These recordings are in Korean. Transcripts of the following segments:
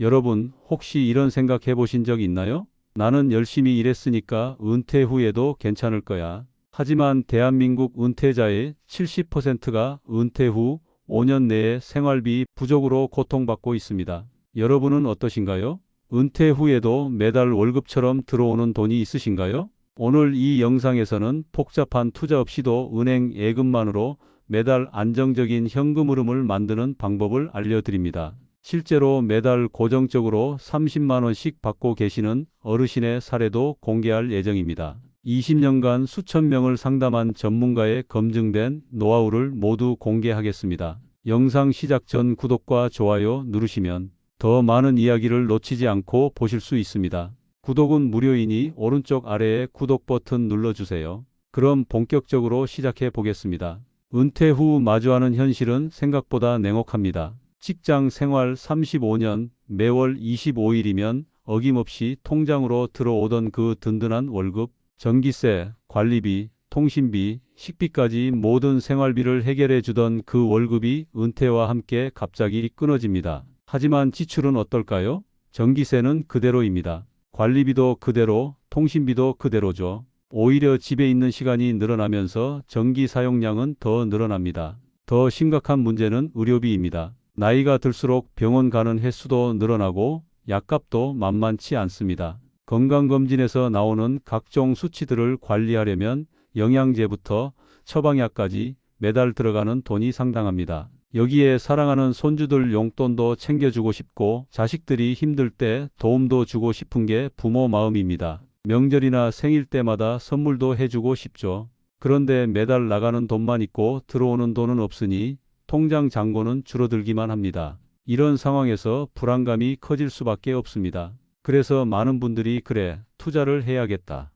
여러분, 혹시 이런 생각 해보신 적 있나요? 나는 열심히 일했으니까 은퇴 후에도 괜찮을 거야. 하지만 대한민국 은퇴자의 70%가 은퇴 후 5년 내에 생활비 부족으로 고통받고 있습니다. 여러분은 어떠신가요? 은퇴 후에도 매달 월급처럼 들어오는 돈이 있으신가요? 오늘 이 영상에서는 복잡한 투자 없이도 은행 예금만으로 매달 안정적인 현금 흐름을 만드는 방법을 알려드립니다. 실제로 매달 고정적으로 30만원씩 받고 계시는 어르신의 사례도 공개할 예정입니다. 20년간 수천 명을 상담한 전문가의 검증된 노하우를 모두 공개하겠습니다. 영상 시작 전 구독과 좋아요 누르시면 더 많은 이야기를 놓치지 않고 보실 수 있습니다. 구독은 무료이니 오른쪽 아래에 구독 버튼 눌러주세요. 그럼 본격적으로 시작해 보겠습니다. 은퇴 후 마주하는 현실은 생각보다 냉혹합니다. 직장 생활 35년 매월 25일이면 어김없이 통장으로 들어오던 그 든든한 월급, 전기세, 관리비, 통신비, 식비까지 모든 생활비를 해결해 주던 그 월급이 은퇴와 함께 갑자기 끊어집니다. 하지만 지출은 어떨까요? 전기세는 그대로입니다. 관리비도 그대로, 통신비도 그대로죠. 오히려 집에 있는 시간이 늘어나면서 전기 사용량은 더 늘어납니다. 더 심각한 문제는 의료비입니다. 나이가 들수록 병원 가는 횟수도 늘어나고 약값도 만만치 않습니다. 건강검진에서 나오는 각종 수치들을 관리하려면 영양제부터 처방약까지 매달 들어가는 돈이 상당합니다. 여기에 사랑하는 손주들 용돈도 챙겨주고 싶고 자식들이 힘들 때 도움도 주고 싶은 게 부모 마음입니다. 명절이나 생일 때마다 선물도 해주고 싶죠. 그런데 매달 나가는 돈만 있고 들어오는 돈은 없으니 통장 잔고는 줄어들기만 합니다. 이런 상황에서 불안감이 커질 수밖에 없습니다. 그래서 많은 분들이 그래, 투자를 해야겠다.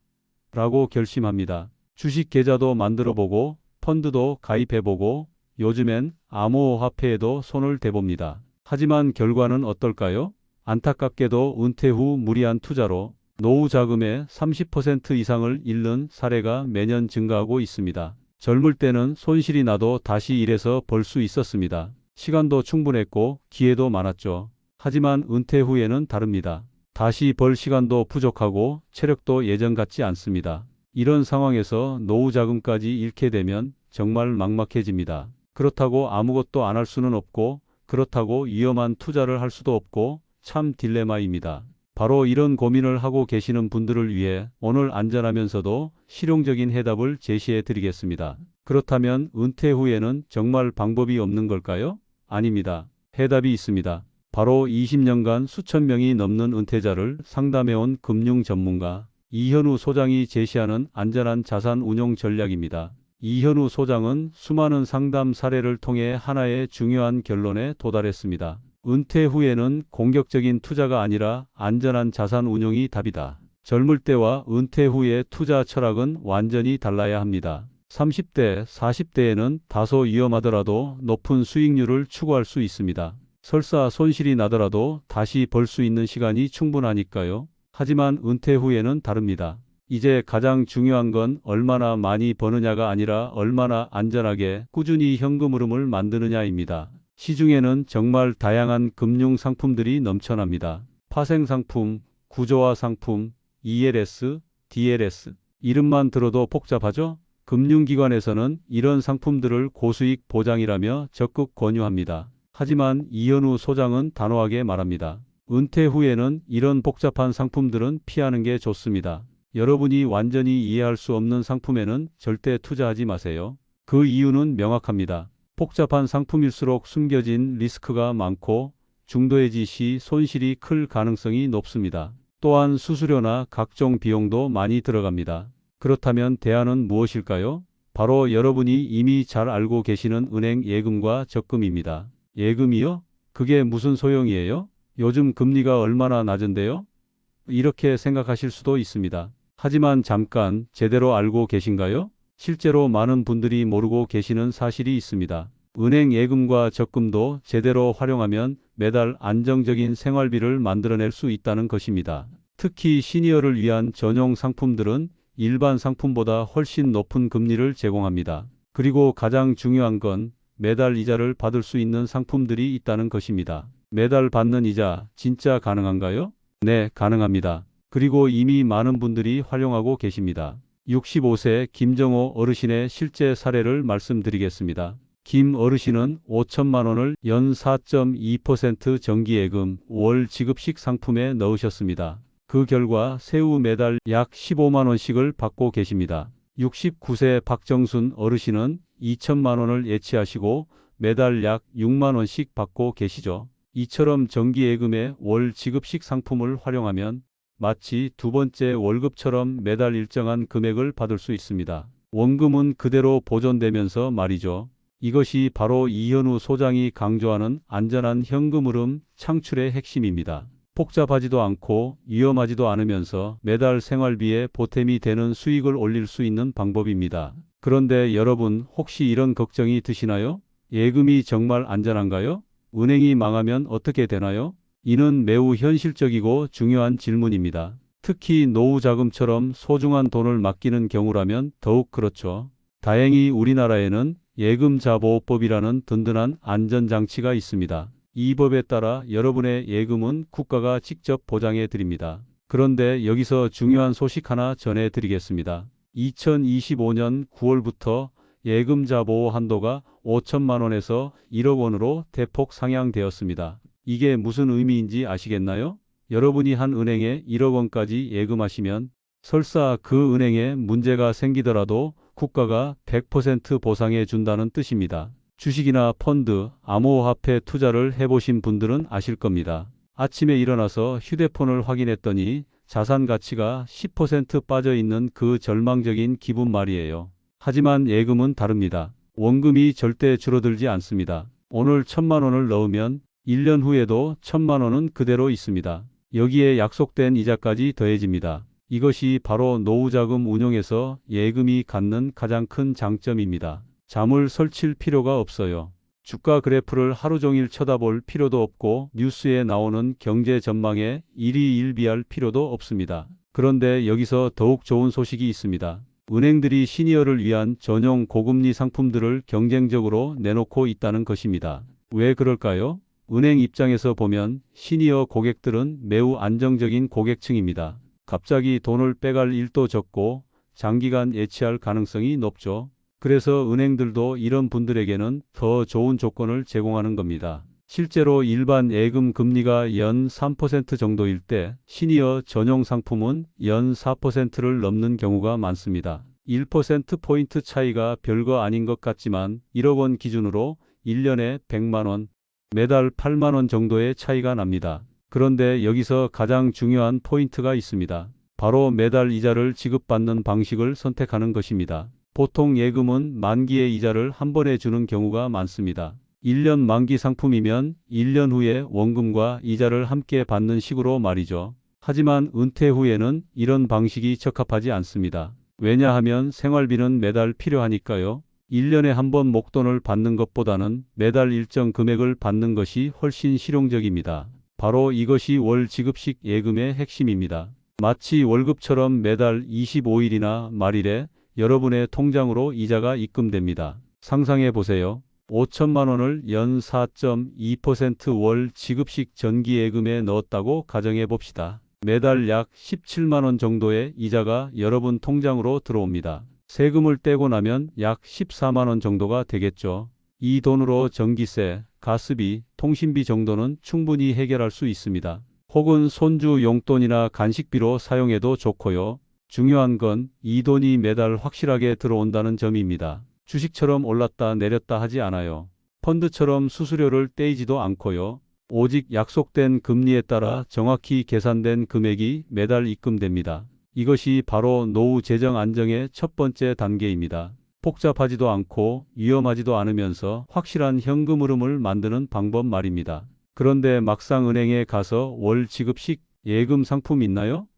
라고 결심합니다. 주식 계좌도 만들어 보고, 펀드도 가입해 보고, 요즘엔 암호화폐에도 손을 대봅니다. 하지만 결과는 어떨까요? 안타깝게도 은퇴 후 무리한 투자로 노후 자금의 30% 이상을 잃는 사례가 매년 증가하고 있습니다. 젊을 때는 손실이 나도 다시 일해서 벌 수 있었습니다. 시간도 충분했고 기회도 많았죠. 하지만 은퇴 후에는 다릅니다. 다시 벌 시간도 부족하고 체력도 예전 같지 않습니다. 이런 상황에서 노후 자금까지 잃게 되면 정말 막막해집니다. 그렇다고 아무것도 안 할 수는 없고 그렇다고 위험한 투자를 할 수도 없고 참 딜레마입니다. 바로 이런 고민을 하고 계시는 분들을 위해 오늘 안전하면서도 실용적인 해답을 제시해 드리겠습니다. 그렇다면 은퇴 후에는 정말 방법이 없는 걸까요? 아닙니다. 해답이 있습니다. 바로 20년간 수천 명이 넘는 은퇴자를 상담해온 금융 전문가 이현우 소장이 제시하는 안전한 자산 운용 전략입니다. 이현우 소장은 수많은 상담 사례를 통해 하나의 중요한 결론에 도달했습니다. 은퇴 후에는 공격적인 투자가 아니라 안전한 자산 운용이 답이다. 젊을 때와 은퇴 후의 투자 철학은 완전히 달라야 합니다. 30대, 40대에는 다소 위험하더라도 높은 수익률을 추구할 수 있습니다. 설사 손실이 나더라도 다시 벌 수 있는 시간이 충분하니까요. 하지만 은퇴 후에는 다릅니다. 이제 가장 중요한 건 얼마나 많이 버느냐가 아니라 얼마나 안전하게 꾸준히 현금 흐름을 만드느냐입니다. 시중에는 정말 다양한 금융 상품들이 넘쳐납니다. 파생 상품, 구조화 상품, ELS, DLS. 이름만 들어도 복잡하죠? 금융기관에서는 이런 상품들을 고수익 보장이라며 적극 권유합니다. 하지만 이현우 소장은 단호하게 말합니다. 은퇴 후에는 이런 복잡한 상품들은 피하는 게 좋습니다. 여러분이 완전히 이해할 수 없는 상품에는 절대 투자하지 마세요. 그 이유는 명확합니다. 복잡한 상품일수록 숨겨진 리스크가 많고 중도해지 시 손실이 클 가능성이 높습니다. 또한 수수료나 각종 비용도 많이 들어갑니다. 그렇다면 대안은 무엇일까요? 바로 여러분이 이미 잘 알고 계시는 은행 예금과 적금입니다. 예금이요? 그게 무슨 소용이에요? 요즘 금리가 얼마나 낮은데요? 이렇게 생각하실 수도 있습니다. 하지만 잠깐 제대로 알고 계신가요? 실제로 많은 분들이 모르고 계시는 사실이 있습니다. 은행 예금과 적금도 제대로 활용하면 매달 안정적인 생활비를 만들어낼 수 있다는 것입니다. 특히 시니어를 위한 전용 상품들은 일반 상품보다 훨씬 높은 금리를 제공합니다. 그리고 가장 중요한 건 매달 이자를 받을 수 있는 상품들이 있다는 것입니다. 매달 받는 이자 진짜 가능한가요? 네, 가능합니다. 그리고 이미 많은 분들이 활용하고 계십니다. 65세 김정호 어르신의 실제 사례를 말씀드리겠습니다. 김 어르신은 5천만 원을 연 4.2% 정기예금 월 지급식 상품에 넣으셨습니다. 그 결과 세후 매달 약 15만 원씩을 받고 계십니다. 69세 박정순 어르신은 2천만 원을 예치하시고 매달 약 6만 원씩 받고 계시죠. 이처럼 정기예금의 월 지급식 상품을 활용하면 마치 두 번째 월급처럼 매달 일정한 금액을 받을 수 있습니다. 원금은 그대로 보존되면서 말이죠. 이것이 바로 이현우 소장이 강조하는 안전한 현금 흐름 창출의 핵심입니다. 복잡하지도 않고 위험하지도 않으면서 매달 생활비에 보탬이 되는 수익을 올릴 수 있는 방법입니다. 그런데 여러분 혹시 이런 걱정이 드시나요? 예금이 정말 안전한가요? 은행이 망하면 어떻게 되나요? 이는 매우 현실적이고 중요한 질문입니다. 특히 노후 자금처럼 소중한 돈을 맡기는 경우라면 더욱 그렇죠. 다행히 우리나라에는 예금자보호법이라는 든든한 안전장치가 있습니다. 이 법에 따라 여러분의 예금은 국가가 직접 보장해 드립니다. 그런데 여기서 중요한 소식 하나 전해 드리겠습니다. 2025년 9월부터 예금자 보호 한도가 5천만 원에서 1억 원으로 대폭 상향되었습니다. 이게 무슨 의미인지 아시겠나요? 여러분이 한 은행에 1억 원까지 예금하시면 설사 그 은행에 문제가 생기더라도 국가가 100% 보상해 준다는 뜻입니다. 주식이나 펀드, 암호화폐 투자를 해보신 분들은 아실 겁니다. 아침에 일어나서 휴대폰을 확인했더니 자산 가치가 10% 빠져 있는 그 절망적인 기분 말이에요. 하지만 예금은 다릅니다. 원금이 절대 줄어들지 않습니다. 오늘 천만 원을 넣으면 1년 후에도 천만 원은 그대로 있습니다. 여기에 약속된 이자까지 더해집니다. 이것이 바로 노후자금 운용에서 예금이 갖는 가장 큰 장점입니다. 잠을 설칠 필요가 없어요. 주가 그래프를 하루 종일 쳐다볼 필요도 없고 뉴스에 나오는 경제 전망에 일희일비할 필요도 없습니다. 그런데 여기서 더욱 좋은 소식이 있습니다. 은행들이 시니어를 위한 전용 고금리 상품들을 경쟁적으로 내놓고 있다는 것입니다. 왜 그럴까요? 은행 입장에서 보면 시니어 고객들은 매우 안정적인 고객층입니다. 갑자기 돈을 빼갈 일도 적고 장기간 예치할 가능성이 높죠. 그래서 은행들도 이런 분들에게는 더 좋은 조건을 제공하는 겁니다. 실제로 일반 예금 금리가 연 3% 정도일 때 시니어 전용 상품은 연 4%를 넘는 경우가 많습니다. 1%포인트 차이가 별거 아닌 것 같지만 1억 원 기준으로 1년에 100만 원, 매달 8만 원 정도의 차이가 납니다. 그런데 여기서 가장 중요한 포인트가 있습니다. 바로 매달 이자를 지급받는 방식을 선택하는 것입니다. 보통 예금은 만기의 이자를 한 번에 주는 경우가 많습니다. 1년 만기 상품이면 1년 후에 원금과 이자를 함께 받는 식으로 말이죠. 하지만 은퇴 후에는 이런 방식이 적합하지 않습니다. 왜냐하면 생활비는 매달 필요하니까요. 1년에 한 번 목돈을 받는 것보다는 매달 일정 금액을 받는 것이 훨씬 실용적입니다. 바로 이것이 월 지급식 예금의 핵심입니다. 마치 월급처럼 매달 25일이나 말일에 여러분의 통장으로 이자가 입금됩니다. 상상해 보세요. 5천만 원을 연 4.2%월 지급식 전기예금에 넣었다고 가정해 봅시다. 매달 약 17만 원 정도의 이자가 여러분 통장으로 들어옵니다. 세금을 떼고 나면 약 14만 원 정도가 되겠죠. 이 돈으로 전기세, 가스비, 통신비 정도는 충분히 해결할 수 있습니다. 혹은 손주 용돈이나 간식비로 사용해도 좋고요. 중요한 건 이 돈이 매달 확실하게 들어온다는 점입니다. 주식처럼 올랐다 내렸다 하지 않아요. 펀드처럼 수수료를 떼이지도 않고요. 오직 약속된 금리에 따라 정확히 계산된 금액이 매달 입금됩니다. 이것이 바로 노후 재정 안정의 첫 번째 단계입니다. 복잡하지도 않고 위험하지도 않으면서 확실한 현금 흐름을 만드는 방법 말입니다. 그런데 막상 은행에 가서 월 지급식 예금 상품 있나요?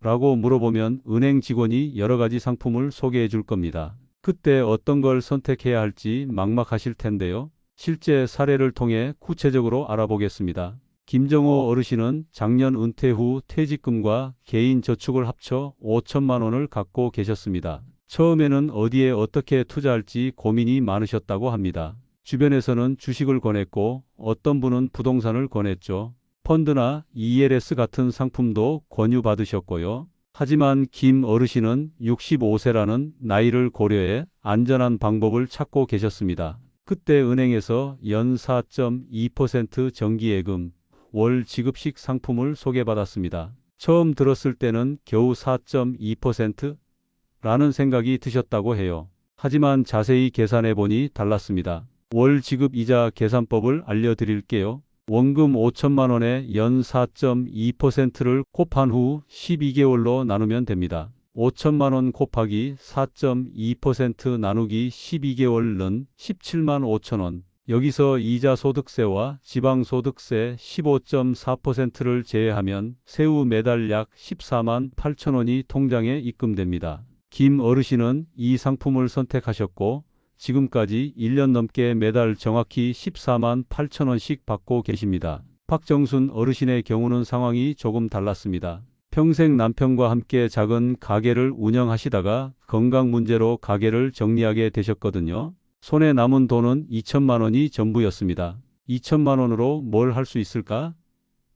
라고 물어보면 은행 직원이 여러 가지 상품을 소개해 줄 겁니다. 그때 어떤 걸 선택해야 할지 막막하실 텐데요. 실제 사례를 통해 구체적으로 알아보겠습니다. 김정호 어르신은 작년 은퇴 후 퇴직금과 개인 저축을 합쳐 5천만 원을 갖고 계셨습니다. 처음에는 어디에 어떻게 투자할지 고민이 많으셨다고 합니다. 주변에서는 주식을 권했고 어떤 분은 부동산을 권했죠. 펀드나 ELS 같은 상품도 권유받으셨고요. 하지만 김 어르신은 65세라는 나이를 고려해 안전한 방법을 찾고 계셨습니다. 그때 은행에서 연 4.2% 정기예금, 월 지급식 상품을 소개받았습니다. 처음 들었을 때는 겨우 4.2%라는 생각이 드셨다고 해요. 하지만 자세히 계산해 보니 달랐습니다. 월 지급 이자 계산법을 알려드릴게요. 원금 5천만 원에 연 4.2%를 곱한 후 12개월로 나누면 됩니다. 5천만 원 곱하기 4.2% 나누기 12개월은 17만 5천 원. 여기서 이자 소득세와 지방소득세 15.4%를 제외하면 세후 매달 약 14만 8천 원이 통장에 입금됩니다. 김 어르신은 이 상품을 선택하셨고 지금까지 1년 넘게 매달 정확히 14만 8천 원씩 받고 계십니다. 박정순 어르신의 경우는 상황이 조금 달랐습니다. 평생 남편과 함께 작은 가게를 운영하시다가 건강 문제로 가게를 정리하게 되셨거든요. 손에 남은 돈은 2천만 원이 전부였습니다. 2천만 원으로 뭘 할 수 있을까?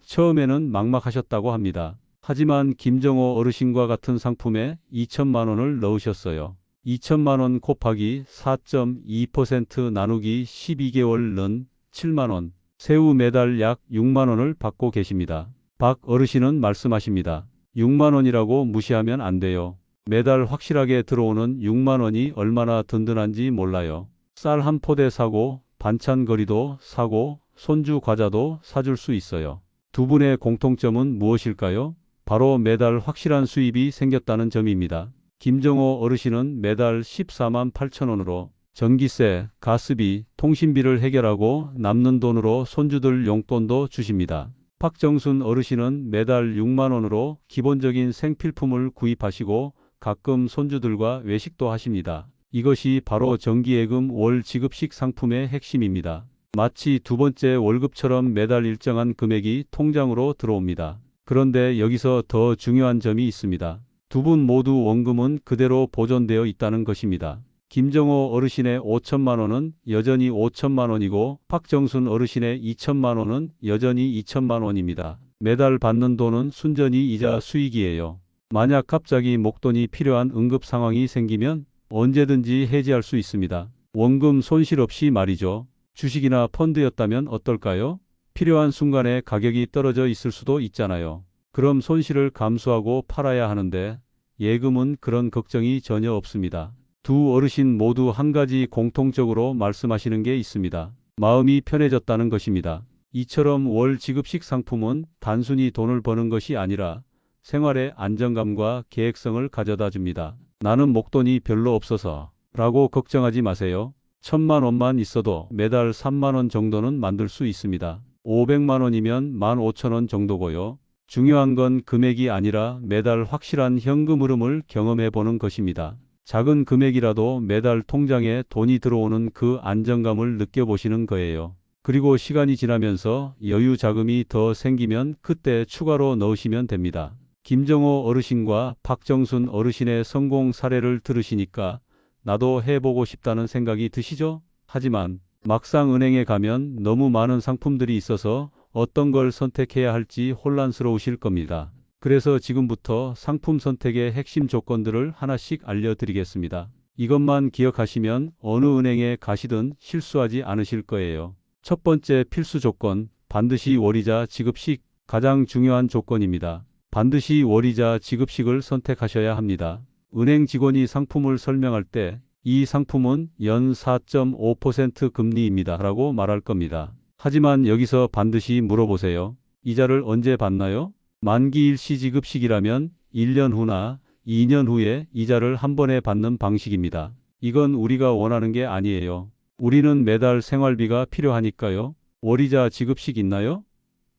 처음에는 막막하셨다고 합니다. 하지만 김정호 어르신과 같은 상품에 2천만 원을 넣으셨어요. 2천만 원 곱하기 4.2% 나누기 12개월은 7만 원. 세후 매달 약 6만 원을 받고 계십니다. 박 어르신은 말씀하십니다. 6만 원이라고 무시하면 안 돼요. 매달 확실하게 들어오는 6만 원이 얼마나 든든한지 몰라요. 쌀 한 포대 사고 반찬거리도 사고 손주 과자도 사줄 수 있어요. 두 분의 공통점은 무엇일까요? 바로 매달 확실한 수입이 생겼다는 점입니다. 김정호 어르신은 매달 14만 8천 원으로 전기세, 가스비, 통신비를 해결하고 남는 돈으로 손주들 용돈도 주십니다. 박정순 어르신은 매달 6만 원으로 기본적인 생필품을 구입하시고 가끔 손주들과 외식도 하십니다. 이것이 바로 정기예금 월 지급식 상품의 핵심입니다. 마치 두 번째 월급처럼 매달 일정한 금액이 통장으로 들어옵니다. 그런데 여기서 더 중요한 점이 있습니다. 두 분 모두 원금은 그대로 보존되어 있다는 것입니다. 김정호 어르신의 5천만 원은 여전히 5천만 원이고 박정순 어르신의 2천만 원은 여전히 2천만 원입니다. 매달 받는 돈은 순전히 이자 수익이에요. 만약 갑자기 목돈이 필요한 응급 상황이 생기면 언제든지 해지할 수 있습니다. 원금 손실 없이 말이죠. 주식이나 펀드였다면 어떨까요? 필요한 순간에 가격이 떨어져 있을 수도 있잖아요. 그럼 손실을 감수하고 팔아야 하는데 예금은 그런 걱정이 전혀 없습니다. 두 어르신 모두 한 가지 공통적으로 말씀하시는 게 있습니다. 마음이 편해졌다는 것입니다. 이처럼 월 지급식 상품은 단순히 돈을 버는 것이 아니라 생활의 안정감과 계획성을 가져다 줍니다. 나는 목돈이 별로 없어서 라고 걱정하지 마세요. 천만 원만 있어도 매달 3만 원 정도는 만들 수 있습니다. 500만 원이면 15,000원 정도고요. 중요한 건 금액이 아니라 매달 확실한 현금 흐름을 경험해 보는 것입니다. 작은 금액이라도 매달 통장에 돈이 들어오는 그 안정감을 느껴보시는 거예요. 그리고 시간이 지나면서 여유 자금이 더 생기면 그때 추가로 넣으시면 됩니다. 김정호 어르신과 박정순 어르신의 성공 사례를 들으시니까 나도 해보고 싶다는 생각이 드시죠? 하지만 막상 은행에 가면 너무 많은 상품들이 있어서 어떤 걸 선택해야 할지 혼란스러우실 겁니다. 그래서 지금부터 상품 선택의 핵심 조건들을 하나씩 알려드리겠습니다. 이것만 기억하시면 어느 은행에 가시든 실수하지 않으실 거예요. 첫 번째 필수 조건, 반드시 월이자 지급 식 가장 중요한 조건입니다. 반드시 월이자 지급식을 선택하셔야 합니다. 은행 직원이 상품을 설명할 때 이 상품은 연 4.5% 금리입니다. 라고 말할 겁니다. 하지만 여기서 반드시 물어보세요. 이자를 언제 받나요? 만기 일시 지급식이라면 1년 후나 2년 후에 이자를 한 번에 받는 방식입니다. 이건 우리가 원하는 게 아니에요. 우리는 매달 생활비가 필요하니까요. 월이자 지급식 있나요?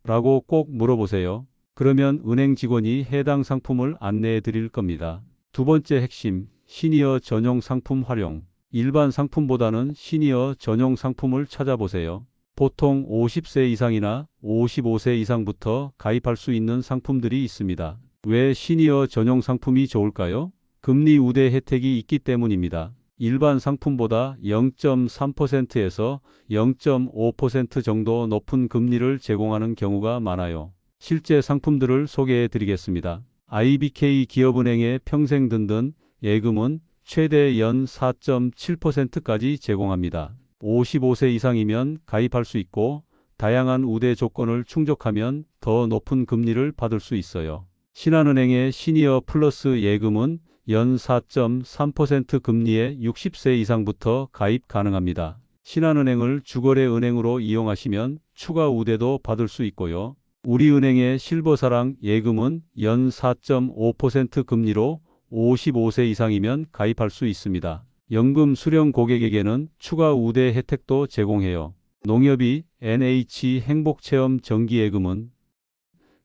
라고 꼭 물어보세요. 그러면 은행 직원이 해당 상품을 안내해 드릴 겁니다. 두 번째 핵심, 시니어 전용 상품 활용. 일반 상품보다는 시니어 전용 상품을 찾아보세요. 보통 50세 이상이나 55세 이상부터 가입할 수 있는 상품들이 있습니다. 왜 시니어 전용 상품이 좋을까요? 금리 우대 혜택이 있기 때문입니다. 일반 상품보다 0.3%에서 0.5% 정도 높은 금리를 제공하는 경우가 많아요. 실제 상품들을 소개해 드리겠습니다. IBK 기업은행의 평생 든든 예금은 최대 연 4.7%까지 제공합니다. 55세 이상이면 가입할 수 있고 다양한 우대 조건을 충족하면 더 높은 금리를 받을 수 있어요. 신한은행의 시니어 플러스 예금은 연 4.3% 금리에 60세 이상부터 가입 가능합니다. 신한은행을 주거래 은행으로 이용하시면 추가 우대도 받을 수 있고요. 우리은행의 실버사랑 예금은 연 4.5% 금리로 55세 이상이면 가입할 수 있습니다. 연금 수령 고객에게는 추가 우대 혜택도 제공해요. 농협이 NH 행복체험 정기예금은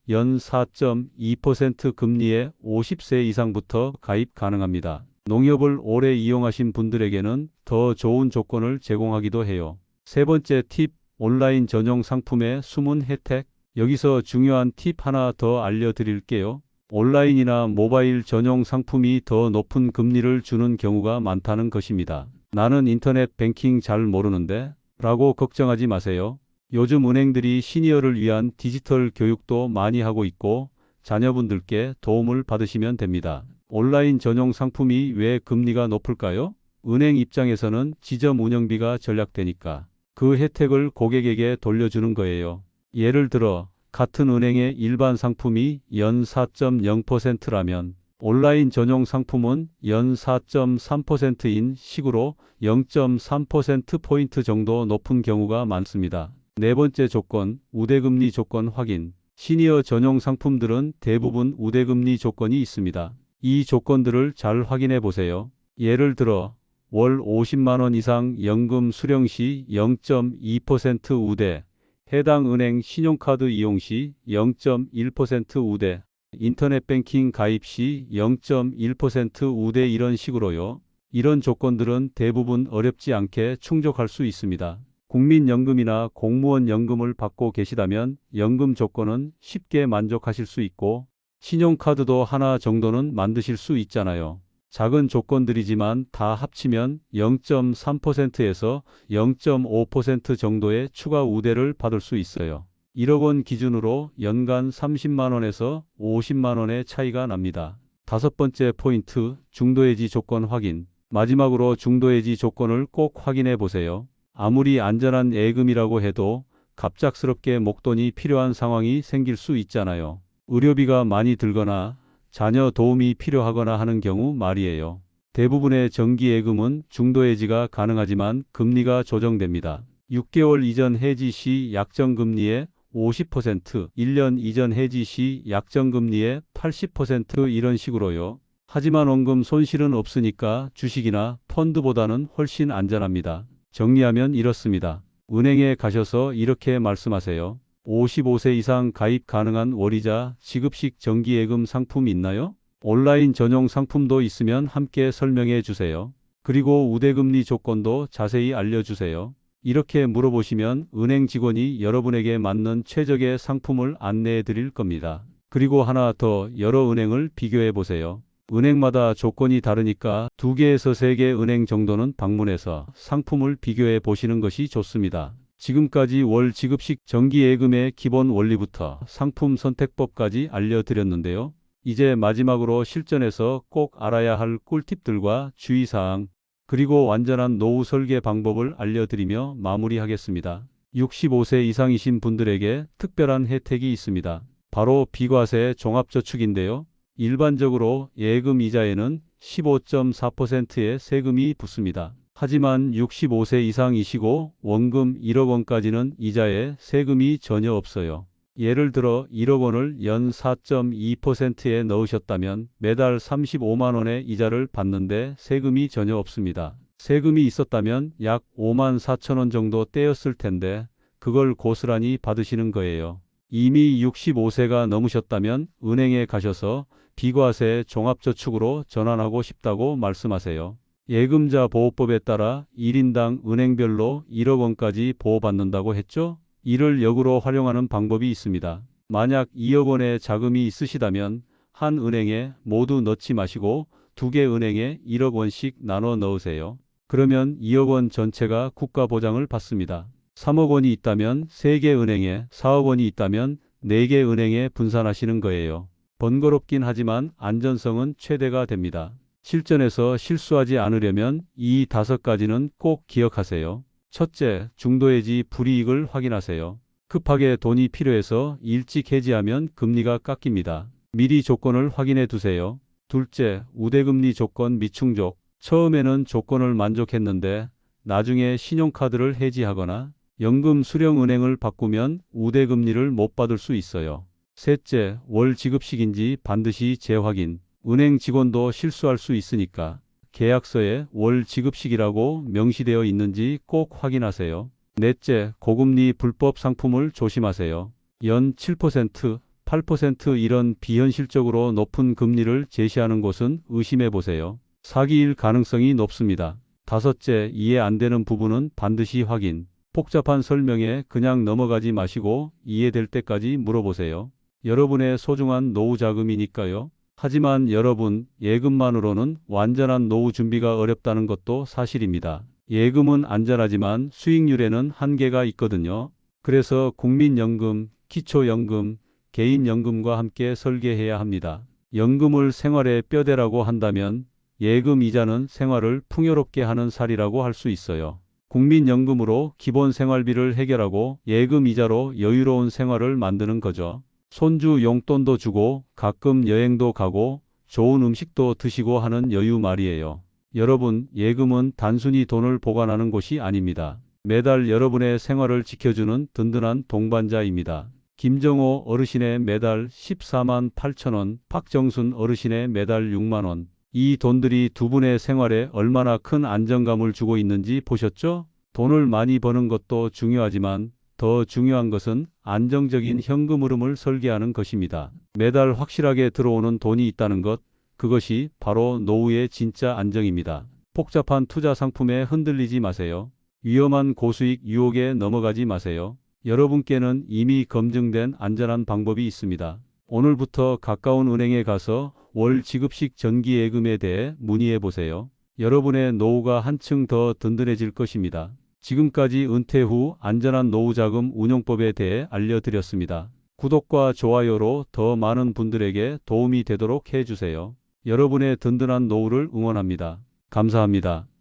연 4.2% 금리에 50세 이상부터 가입 가능합니다. 농협을 오래 이용하신 분들에게는 더 좋은 조건을 제공하기도 해요. 세 번째 팁, 온라인 전용 상품의 숨은 혜택. 여기서 중요한 팁 하나 더 알려드릴게요. 온라인이나 모바일 전용 상품이 더 높은 금리를 주는 경우가 많다는 것입니다. 나는 인터넷 뱅킹 잘 모르는데 라고 걱정하지 마세요. 요즘 은행들이 시니어를 위한 디지털 교육도 많이 하고 있고 자녀분들께 도움을 받으시면 됩니다. 온라인 전용 상품이 왜 금리가 높을까요? 은행 입장에서는 지점 운영비가 절약되니까 그 혜택을 고객에게 돌려주는 거예요. 예를 들어 같은 은행의 일반 상품이 연 4.0%라면 온라인 전용 상품은 연 4.3%인 식으로 0.3%포인트 정도 높은 경우가 많습니다. 네 번째 조건, 우대금리 조건 확인. 시니어 전용 상품들은 대부분 우대금리 조건이 있습니다. 이 조건들을 잘 확인해 보세요. 예를 들어 월 50만 원 이상 연금 수령 시 0.2% 우대, 해당 은행 신용카드 이용 시 0.1% 우대, 인터넷 뱅킹 가입 시 0.1% 우대 이런 식으로요. 이런 조건들은 대부분 어렵지 않게 충족할 수 있습니다. 국민연금이나 공무원 연금을 받고 계시다면 연금 조건은 쉽게 만족하실 수 있고 신용카드도 하나 정도는 만드실 수 있잖아요. 작은 조건들이지만 다 합치면 0.3%에서 0.5% 정도의 추가 우대를 받을 수 있어요. 1억 원 기준으로 연간 30만 원에서 50만 원의 차이가 납니다. 다섯 번째 포인트, 중도해지 조건 확인. 마지막으로 중도해지 조건을 꼭 확인해 보세요. 아무리 안전한 예금이라고 해도 갑작스럽게 목돈이 필요한 상황이 생길 수 있잖아요. 의료비가 많이 들거나 자녀 도움이 필요하거나 하는 경우 말이에요. 대부분의 정기예금은 중도 해지가 가능하지만 금리가 조정됩니다. 6개월 이전 해지 시 약정금리의 50%, 1년 이전 해지 시 약정금리의 80% 이런 식으로요. 하지만 원금 손실은 없으니까 주식이나 펀드보다는 훨씬 안전합니다. 정리하면 이렇습니다. 은행에 가셔서 이렇게 말씀하세요. 55세 이상 가입 가능한 월이자 지급식 정기예금 상품 있나요? 온라인 전용 상품도 있으면 함께 설명해 주세요. 그리고 우대금리 조건도 자세히 알려주세요. 이렇게 물어보시면 은행 직원이 여러분에게 맞는 최적의 상품을 안내해 드릴 겁니다. 그리고 하나 더 여러 은행을 비교해 보세요. 은행마다 조건이 다르니까 두 개에서 세 개 은행 정도는 방문해서 상품을 비교해 보시는 것이 좋습니다. 지금까지 월 지급식 정기예금의 기본 원리부터 상품 선택법까지 알려드렸는데요. 이제 마지막으로 실전에서 꼭 알아야 할 꿀팁들과 주의사항, 그리고 완전한 노후 설계 방법을 알려드리며 마무리하겠습니다. 65세 이상이신 분들에게 특별한 혜택이 있습니다. 바로 비과세 종합저축인데요. 일반적으로 예금 이자에는 15.4%의 세금이 붙습니다. 하지만 65세 이상이시고 원금 1억 원까지는 이자에 세금이 전혀 없어요. 예를 들어 1억 원을 연 4.2%에 넣으셨다면 매달 35만 원의 이자를 받는데 세금이 전혀 없습니다. 세금이 있었다면 약 5만 4천 원 정도 떼었을 텐데 그걸 고스란히 받으시는 거예요. 이미 65세가 넘으셨다면 은행에 가셔서 비과세 종합저축으로 전환하고 싶다고 말씀하세요. 예금자 보호법에 따라 1인당 은행별로 1억 원까지 보호받는다고 했죠? 이를 역으로 활용하는 방법이 있습니다. 만약 2억 원의 자금이 있으시다면 한 은행에 모두 넣지 마시고 두 개 은행에 1억 원씩 나눠 넣으세요. 그러면 2억 원 전체가 국가 보장을 받습니다. 3억 원이 있다면 3개 은행에, 4억 원이 있다면 4개 은행에 분산하시는 거예요. 번거롭긴 하지만 안전성은 최대가 됩니다. 실전에서 실수하지 않으려면 이 다섯 가지는 꼭 기억하세요. 첫째, 중도해지 불이익을 확인하세요. 급하게 돈이 필요해서 일찍 해지하면 금리가 깎입니다. 미리 조건을 확인해 두세요. 둘째, 우대금리 조건 미충족. 처음에는 조건을 만족했는데 나중에 신용카드를 해지하거나 연금 수령은행을 바꾸면 우대금리를 못 받을 수 있어요. 셋째, 월 지급식인지 반드시 재확인. 은행 직원도 실수할 수 있으니까 계약서에 월 지급식이라고 명시되어 있는지 꼭 확인하세요. 넷째, 고금리 불법 상품을 조심하세요. 연 7%, 8% 이런 비현실적으로 높은 금리를 제시하는 곳은 의심해 보세요. 사기일 가능성이 높습니다. 다섯째, 이해 안 되는 부분은 반드시 확인. 복잡한 설명에 그냥 넘어가지 마시고 이해될 때까지 물어보세요. 여러분의 소중한 노후 자금이니까요. 하지만 여러분, 예금만으로는 완전한 노후 준비가 어렵다는 것도 사실입니다. 예금은 안전하지만 수익률에는 한계가 있거든요. 그래서 국민연금, 기초연금, 개인연금과 함께 설계해야 합니다. 연금을 생활의 뼈대라고 한다면 예금 이자는 생활을 풍요롭게 하는 살이라고 할 수 있어요. 국민연금으로 기본 생활비를 해결하고 예금 이자로 여유로운 생활을 만드는 거죠. 손주 용돈도 주고 가끔 여행도 가고 좋은 음식도 드시고 하는 여유 말이에요. 여러분, 예금은 단순히 돈을 보관하는 곳이 아닙니다. 매달 여러분의 생활을 지켜주는 든든한 동반자입니다. 김정호 어르신의 매달 14만 8천 원, 박정순 어르신의 매달 6만 원. 이 돈들이 두 분의 생활에 얼마나 큰 안정감을 주고 있는지 보셨죠? 돈을 많이 버는 것도 중요하지만 더 중요한 것은 안정적인 현금 흐름을 설계하는 것입니다. 매달 확실하게 들어오는 돈이 있다는 것, 그것이 바로 노후의 진짜 안정입니다. 복잡한 투자 상품에 흔들리지 마세요. 위험한 고수익 유혹에 넘어가지 마세요. 여러분께는 이미 검증된 안전한 방법이 있습니다. 오늘부터 가까운 은행에 가서 월 지급식 정기예금에 대해 문의해 보세요. 여러분의 노후가 한층 더 든든해질 것입니다. 지금까지 은퇴 후 안전한 노후 자금 운용법에 대해 알려드렸습니다. 구독과 좋아요로 더 많은 분들에게 도움이 되도록 해주세요. 여러분의 든든한 노후를 응원합니다. 감사합니다.